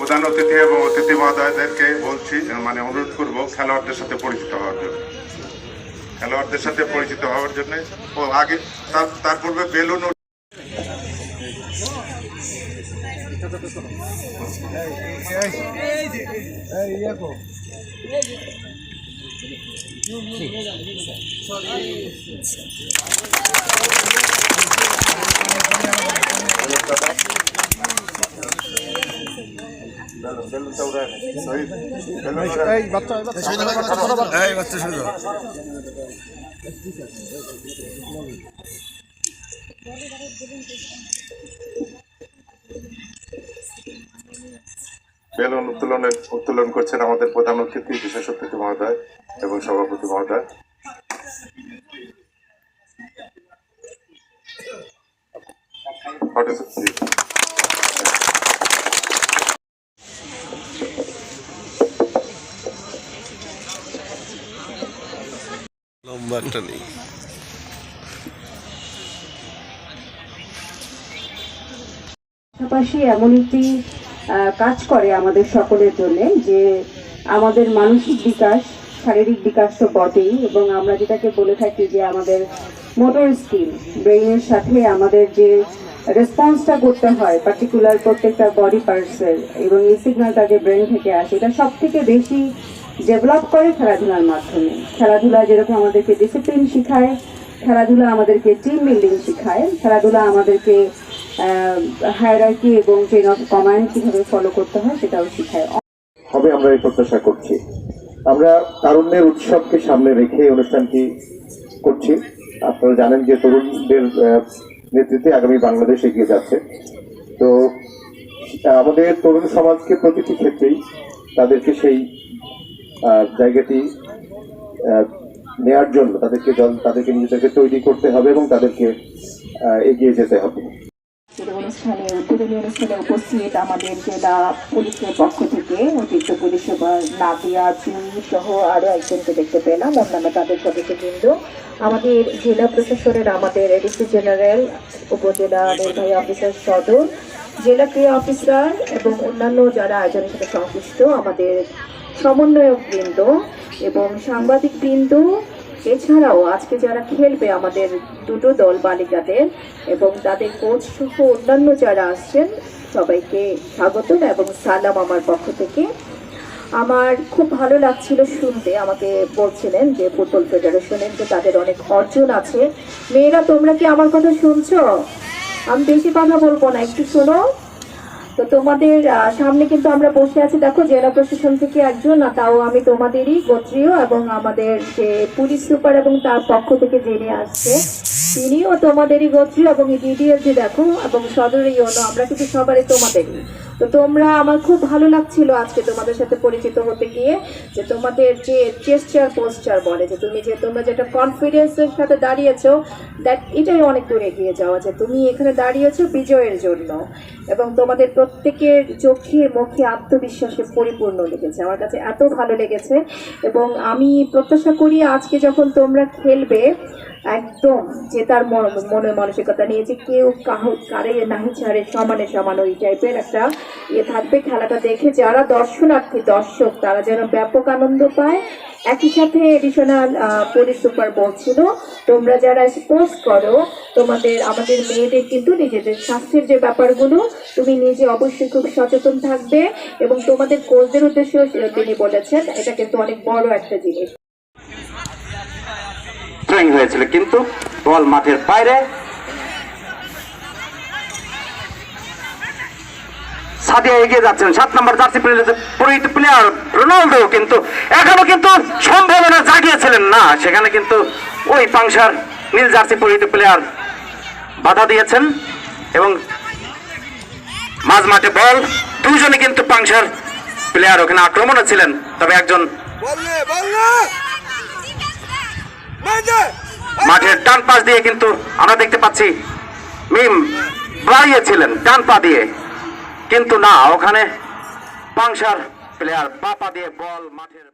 প্রধান অতিথি এবং অতিথি মহোদয়দেরকে বলছি মানে অনুরোধ করব খেলোয়াড়দের সাথে পরিচিত হওয়ার জন্য খেলোয়াড়দের সাথে পরিচিত হওয়ার জন্য ও আগে তার তার পূর্বে বেলুন বেলুন উত্তোলনের উত্তোলন করছেন আমাদের প্রধান অতিথি বিশেষ অতিথি মহোদয় এবং সভাপতি মহোদয়। একটা নেই। পাশাপাশি এমন একটি কাজ করে আমাদের সকলের জন্য যে আমাদের মানসিক বিকাশ, শারীরিক বিকাশ তো বটেই এবং আমরা যেটাকে বলে থাকি যে আমাদের মোটর স্কিল ব্রেইনের সাথে আমাদের যে রেসপন্সটা করতে হয় পার্টিকুলার প্রত্যেকটা বডি পার্টসের এবং এই সিগন্যালটা যে ব্রেন থেকে আসে, এটা সব থেকে বেশি ডেভেলপ করে খেলাধুলার মাধ্যমে। খেলাধুলা যেরকম আমাদেরকে ডিসিপ্লিন শেখায়, খেলাধুলা আমাদেরকে টিম বিল্ডিং শেখায়, খেলাধুলা আমাদেরকে হায়ারার্কি এবং চেন অফ কমান্ড কীভাবে ফলো করতে হয় সেটাও শেখায়। হবে আমরা এই প্রত্যাশা করছি। আমরা তারুণ্যের উৎসবকে সামনে রেখে অনুষ্ঠানটি করছি। আপনারা জানেন যে তরুণদের নেতৃত্বে আগামী বাংলাদেশ এগিয়ে যাচ্ছে। তো, আমাদের তরুণ সমাজকে প্রতিটি ক্ষেত্রেই তাদেরকে সেই জায়গাটি নেয়ার জন্য তাদেরকে দল- তাদেরকে নিজেদেরকে তৈরি করতে হবে এবং তাদেরকে এগিয়ে যেতে হবে। অনুষ্ঠানে উদ্বোধনী অনুষ্ঠানে উপস্থিত আমাদের জেলা পুলিশের পক্ষ থেকে অতিরিক্ত পুলিশ সুপার নাদিয়া জুই সহ আরও একজনকে দেখতে পেলাম। অন্যান্য তাদের সদস্যবৃন্দ। আমাদের জেলা প্রশাসনের আমাদের এডিসি জেনারেল, উপজেলা নির্বাহী অফিসার সদর, জেলা ক্রিয়া অফিসার এবং অন্যান্য যারা আয়োজনের সাথে সংশ্লিষ্ট, আমাদের সমন্বয়ক বৃন্দ এবং সাংবাদিক বৃন্দ এছাড়াও আজকে যারা খেলবে আমাদের দুটো দল বালিকাদের এবং তাদের কোচ সহ অন্যান্য যারা আসছেন, সবাইকে স্বাগতম এবং সালাম আমার পক্ষ থেকে। আমার খুব ভালো লাগছিল শুনতে, আমাকে বলছিলেন যে ফুটবল ফেডারেশনের যে তাদের অনেক অর্জন আছে। মেয়েরা, তোমরা কি আমার কথা শুনছো? আমি বেশি কথা বলব না, একটু শোনো। তো তোমাদের সামনে কিন্তু আমরা বসে আছি। দেখো, জেলা প্রশাসন থেকে একজন তাও আমি তোমাদেরই গোত্রীয় এবং আমাদের যে পুলিশ সুপার এবং তার পক্ষ থেকে জেনে আসছে, তিনিও তোমাদেরই গোত্রীয় এবং ডিডিএল যে দেখো, এবং সদরের ইউনো আমরা কিন্তু সবারই তোমাদেরই। তো তোমরা আমার খুব ভালো লাগছিল আজকে তোমাদের সাথে পরিচিত হতে গিয়ে, যে তোমাদের যে চেস্টার পোস্টার বলে, যে তুমি যে, তোমরা যেটা কনফিডেন্সের সাথে দাঁড়িয়েছো দ্যাট এটাই অনেক দূর এগিয়ে যাওয়া, যে তুমি এখানে দাঁড়িয়েছো বিজয়ের জন্য এবং তোমাদের প্রত্যেকের চোখে, মুখে আত্মবিশ্বাসে পরিপূর্ণ লেগেছে। আমার কাছে এত ভালো লেগেছে এবং আমি প্রত্যাশা করি আজকে যখন তোমরা খেলবে একদম যে তার মন- মনে মানসিকতা নিয়ে যে কেউ কাহো কারে নাহি ছাড়ে, সমানে সমান ওই টাইপের একটা ইয়ে থাকবে। খেলাটা দেখে যারা দর্শনার্থী, দর্শক, তারা যেন ব্যাপক আনন্দ পায়। একই সাথে এডিশনাল পুলিশ সুপার বলছিল, তোমরা যারা স্পোর্টস করো, তোমাদের, আমাদের মেয়েদের কিন্তু নিজেদের স্বাস্থ্যের যে ব্যাপারগুলো, তুমি নিজে অবশ্যই খুব সচেতন থাকবে এবং তোমাদের কোচদের উদ্দেশ্যেও তিনি বলেছেন, এটা কিন্তু অনেক বড় একটা জিনিস। থ্রোয়িং হয়েছিল, কিন্তু বল মাঠের বাইরে সাদিয়া এগিয়ে যাচ্ছেন। সাত নম্বর জার্সি প্লেয়ার রোনালদো, কিন্তু এখনও কিন্তু সম্ভাবনা জাগিয়েছিলেন না। সেখানে কিন্তু ওই পাংশার নীল জার্সি পরিহিত প্লেয়ার বাধা দিয়েছেন এবং মাঝ মাঠে বল। দুজনে কিন্তু পাংশার প্লেয়ার ওখানে আক্রমণে ছিলেন, তবে একজন মাঠের ডান পাশ দিয়ে কিন্তু আমরা দেখতে পাচ্ছি মিম বাড়িয়েছিলেন ডান পা দিয়ে। কিন্তু না, ওখানে পাংশার প্লেয়ার বা পা দিয়ে বল মাঠের